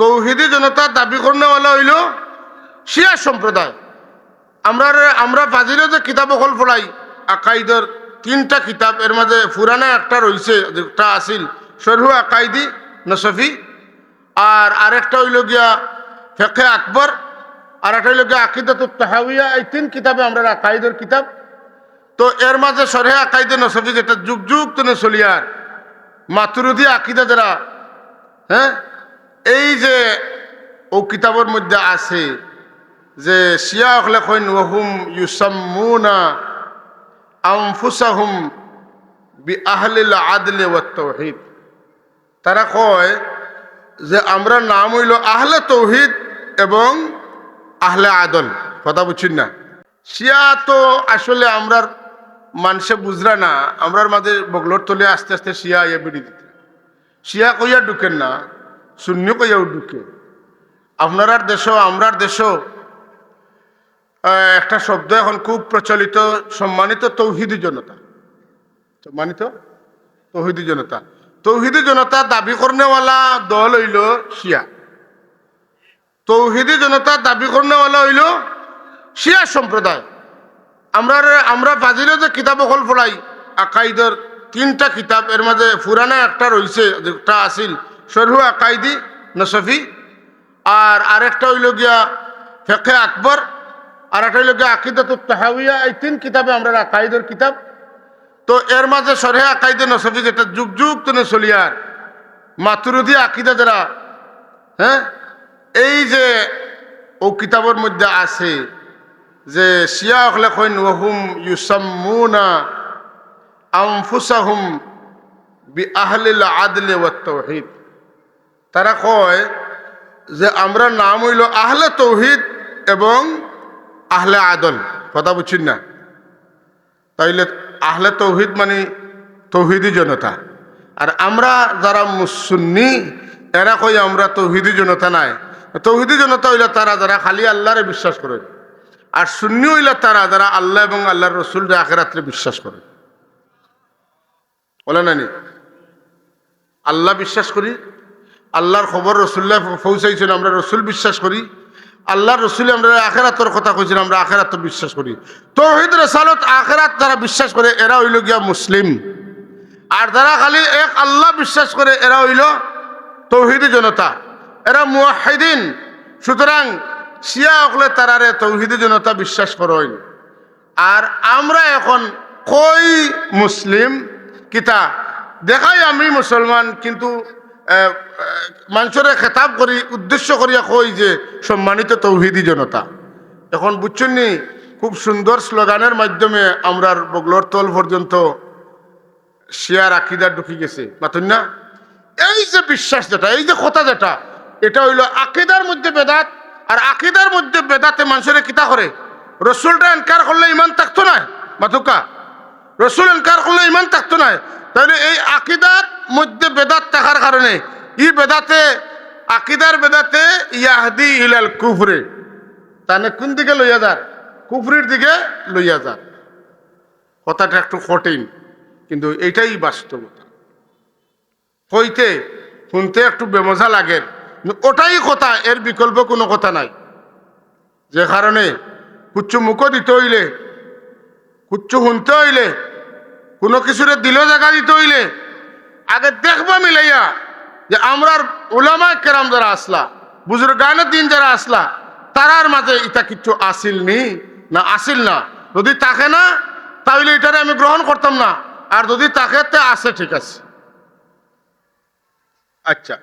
তৌহিদি জনতা দাবি করনেওয়ালা হইল শিয়া সম্প্রদায়। আমরা আমরা ফাজিলে যে কিতাব অকল পড়াই আকাইদর তিনটা কিতাব, এর মাঝে ফুরানা একটা রইছে, যেটা আছিল সরহু আকাইদি, নসফি, আর আরেকটা হইল গিয়া ফেকে আকবর আর একটা হইল গিয়া আকিদাত তাহাউইয়া, এই তিন কিতাবে আমরা আকাইদের কিতাব। তো এর মাঝে সরহে আকাইদে নসফি যেটা যুগ যুগ তনে চলিয়ার মাতুরুদি আকিদা যারা হ্যাঁ এই যে ও কিতাবের মধ্যে আছে যে শিয়া হলে কইন ওহুম ইউসাম্মুনা আনফুসাহুম বি আহলিল আদলে ওয়াত তাওহীদ তারা কয় যে, আমরা নাম হইল আহলে তৌহিদ এবং আহলে আদল। কথা বুঝছেন না? শিয়া তো আসলে আমরার মানুষে বুঝরা না, আমরার মাঝে বগলোর তলে আস্তে আস্তে শিয়া ইয়ে বেড়ে দিতে। শিয়া কইয়া ঢুকেন না শূন্য কইয়াও ঢুকে আপনার দেশ আমরার দেশ একটা শব্দ এখন খুব প্রচলিত, সম্মানিত তৌহিদি জনতা। সম্মানিত তৌহিদি জনতা। তৌহিদি জনতা দাবি করনেওয়ালা দল হইল শিয়া। তৌহিদি জনতা দাবি করনেওয়ালা হইল শিয়া সম্প্রদায়। আমরা আমরা ফাজিলে যে কিতাব অকল পড়াই, আকাইদর তিনটা কিতাব, এর মাঝে ফুরানা একটা রইছে, যেটা আছিল সরহু আকাইদি, নসফি। আর আরেকটা হইল গিয়া ফেকে আকবর আর একটা হইল গিয়া আকিদাত তাহাউইয়া, এই তিন কিতাবে আমরা আকাইদের কিতাব। তো এর মাঝে সরহে আকাইদে, নসফি যেটা যুগ যুগ তনে চলিয়ার মাতুরুদি আকিদা যারা হ্যাঁ? এই যে ও কিতাবের মধ্যে আছে যে, শিয়া হলে ওহুম ইউসাম্মুনা আনফুসাহুম বি আহলিল আদলে ওয়াত তারা কয় যে আমরা নাম হইল আহলে তৌহিদ এবং আহলে আদল। কথা বুঝছেন না? তাইলে আহলে তৌহিদ মানে তৌহিদি জনতা। আর আমরা যারা মুসুন্নি, এরা কই আমরা তৌহিদি জনতা নাই। তৌহিদি জনতা হইলে তারা যারা খালি আল্লাহরে বিশ্বাস করে, আর শূন্য হইলে তারা যারা আল্লাহ এবং আল্লাহর রসুল আখেরাত্রে বিশ্বাস করে। বলে নানি আল্লাহ বিশ্বাস করি আল্লাহর খবর রসুল্লাহ পৌঁছাইছেন, আমরা রসুল বিশ্বাস করি। আল্লাহর রসুল আমরা আখেরাতর কথা কইছেন, আমরা আখেরাত বিশ্বাস করি। তৌহিদ রসালত আখেরাত যারা বিশ্বাস করে, এরা হইল গিয়া মুসলিম। আর যারা খালি এক আল্লাহ বিশ্বাস করে, এরা হইল তৌহিদি জনতা। এরা মুয়াহিদিন সুতরাং শিয়া হকলে তারারে তৌহিদি জনতা বিশ্বাস করেন। আর আমরা এখন কই মুসলিম? কিতা? দেখাই আমি মুসলমান, কিন্তু মানুষের খেতাব করি, উদ্দেশ্য করিয়া কই যে সম্মানিত তৌহিদি জনতা। এখন বুঝছেন নি, খুব সুন্দর স্লোগানের মাধ্যমে আমরার বগলোর তল পর্যন্ত শিয়ার আকিদার ঢুকি গেছে। মাতুন না? এই যে বিশ্বাস যেটা, এই যে কথা যেটা, এটা হইল আকিদার মধ্যে বেদাত, আর আকিদার মধ্যে বেদাতে মানুষের কিতা করে? রসুলটা এনকার করলে ইমান থাকতো না মাতুকা, রসুল এনকার করলে ইমান থাকতো না তাহলে এই আকিদার মধ্যে বেদাত থাকার কারণে, ই বেদাতে, আকিদার বেদাতে ইয়াহদি ইলাল কুফরে। তাহলে কোন দিকে লইয়া যার? কুফরির দিকে লইয়া যার। কথাটা একটু কঠিন, কিন্তু এইটাই বাস্তবতা। কইতে শুনতে একটু বেমজা লাগে। ওটাই কথা, এর বিকল্প কোনো কথা নাই। যে কারণে কুচ্ছু মুখ দিতে হইলে কুচ্ছু শুনতে হইলে কোনো কিছুরে দিল জায়গা দিতে হইলে, আগে দেখবা মিলাইয়া যে আমরার ওলামা কেরাম যারা আসলা বুজুর্গানের দিন যারা আসলা, তারার মাঝে এটা কিছু আসিল নি? না, আসিল না। যদি তাকে না তাহলে এটারে আমি গ্রহণ করতাম না। আর যদি তাকে তে আসে ঠিক আছে। আচ্ছা।